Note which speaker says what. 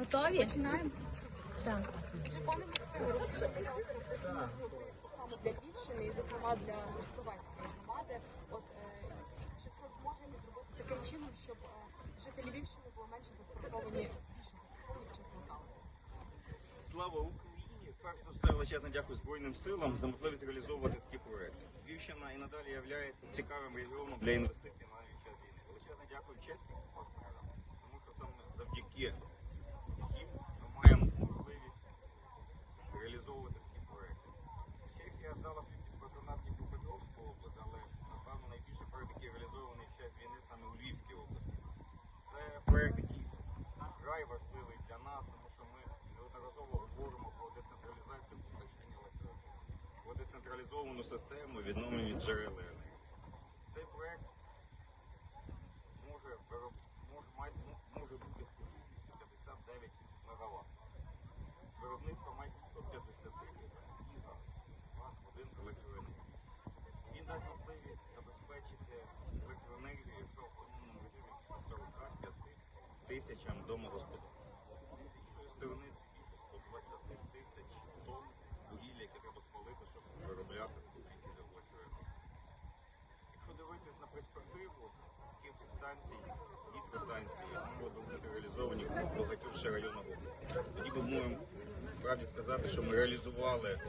Speaker 1: Готові?
Speaker 2: Починаємо.
Speaker 1: Так.
Speaker 2: Отже, пане Максиме, розкажіть, будь ласка, про проєкту саме для Львівщини і, зокрема, для Московецької громади. От е, чи це зможемо зробити таким чином, щоб е, жителі Львівщини були менше застраховані, більше застраховані під час?
Speaker 3: Слава Україні! Перш за все, величезне дякую Збройним силам за можливість реалізовувати такі проекти. Львівщина і надалі є цікавим регіоном для інвестицій навіть в час війни. Величезне дякую чеським партнерам, тому що саме завдяки їм ми маємо можливість реалізовувати такі проекти. Свій патронат Дніпропетровську область, але напевно найбільший проект, який реалізований в час війни саме у Львівській області. Це проект, який вкрай важливий для нас, тому що ми неодноразово говоримо про децентралізацію постачання електроенергії, про децентралізовану систему відновлення джерел. Цей проект може, може, може бути тисячам домогосподарств. З сторони це більше 120 тисяч тонн вугілля, яке треба спалити, щоб виробляти таку кількість електроенергії. Якщо дивитись на перспективу, такі станції, гідростанції можуть бути реалізовані в багатьох ще районах області. Тоді ми можемо справді сказати, що ми реалізували